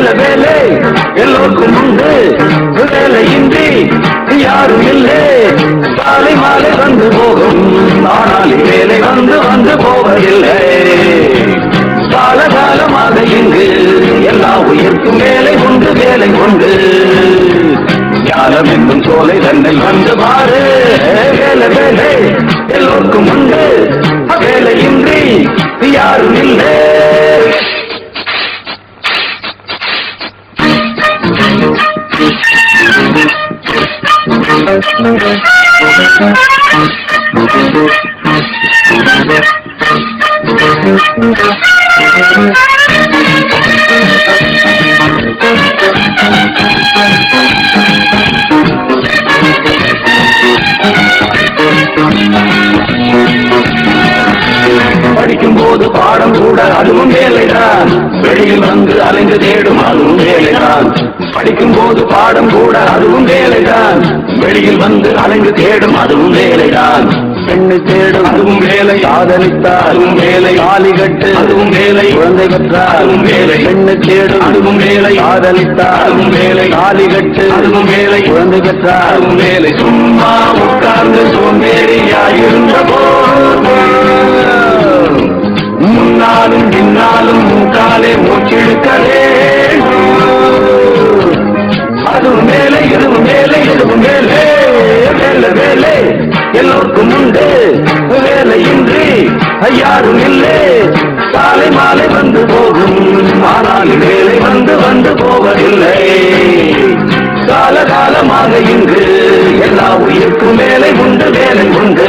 வேலை வேலை எல்லோருக்கும் உண்டு. வேலையின்றி யாரும் இல்லை. காலை மாலை வந்து போகும். ஆனால் வேலை வந்து வந்து போவதில்லை. காலகாலமாக இங்கு எல்லா உயிர்க்கும் வேலை உண்டு வேலை உண்டு. ஞானம் என்னும் சோலை தன்னை வந்து பாரு. வேலை வேலை எல்லோருக்கும் உண்டு. படிக்கும் போது பாடம் கூட அதுவும் வேலைதான் வெளியில் வந்து அலைந்து தேடும் அதுவும் வேலைதான் படிக்கும் போது பாடம் கூட அதுவும் வேலைதான். வெளியில் வந்து அலைந்து தேடும் அதுவும் வேலைதான். பெண்ணை தேடும் அதுவும் வேலை. காதலித்தார் அதுவும் வேலை. காலி கட்டு அதுவும் வேலை. குழந்தை பெற்றார் அதுவும் வேலை. பெண்ணை தேடும் அதுவும் வேலை. காதலித்தார் அதுவும் வேலை. காலி கட்டு அதுவும் வேலை. குழந்தை பெற்றார் அதுவும் வேலை. சும்மா உட்கார்ந்து சோம்பேறியாயிருந்த யாரும் இல்லை. காலை மாலை வந்து போகும். ஆனால் வேலை வந்து வந்து போவதில்லை. காலகாலமாக இங்கு எல்லா உயிருக்கும் வேலை உண்டு வேலை உண்டு.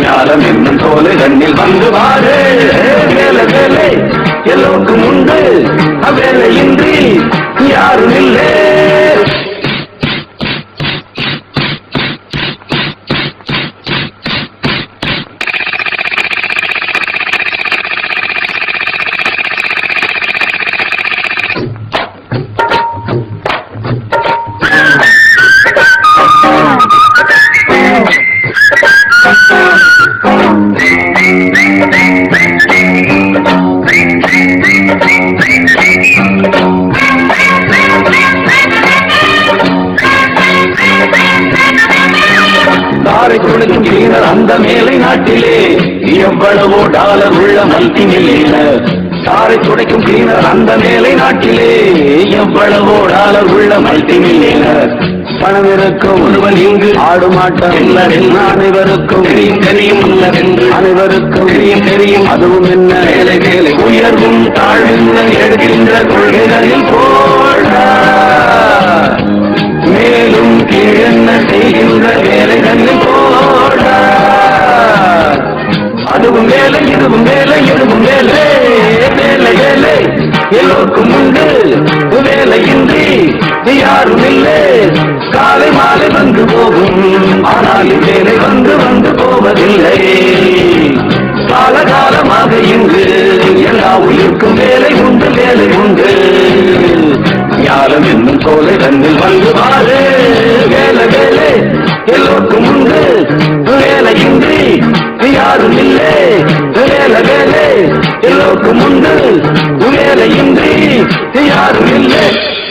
ஞானம் என்னும் சோலை கண்ணில் வந்து வாரு மேலை நாட்டிலே எவ்வளவோ டாலர் உள்ள மல்டி மில்லியனர் தாரை துடைக்கும் கிளீனர் அந்த மேலை நாட்டிலே எவ்வளவோ டாலர் உள்ள மல்டி மில்லியனர் பணம் இருக்கும் ஒருவன் இங்கு ஆடும் ஆட்டம் என்னவென்று அனைவருக்கும் தெரியும் தெரியும் அல்லவென்று அனைவருக்கும் தெரியும் தெரியும். அதுவும் என்ன? வேலை வேலை. உயர்வும் தாழ்வும் எடுக்கின்ற கொள்கைகளில் மேலே இதுவும் மேலே இதுவும் மேலே. மேலே வேலை எல்லோருக்கும் உண்டு. வேலை இன்றி யாரும் இல்லை. காலை மாலை வந்து போகும். ஆனால் வேலை வந்து வந்து போவதில்லை. காலகாலமாக இங்கு எல்லா உயிருக்கும் வேலை உண்டு வேலை உண்டு. யாரும் இல்லை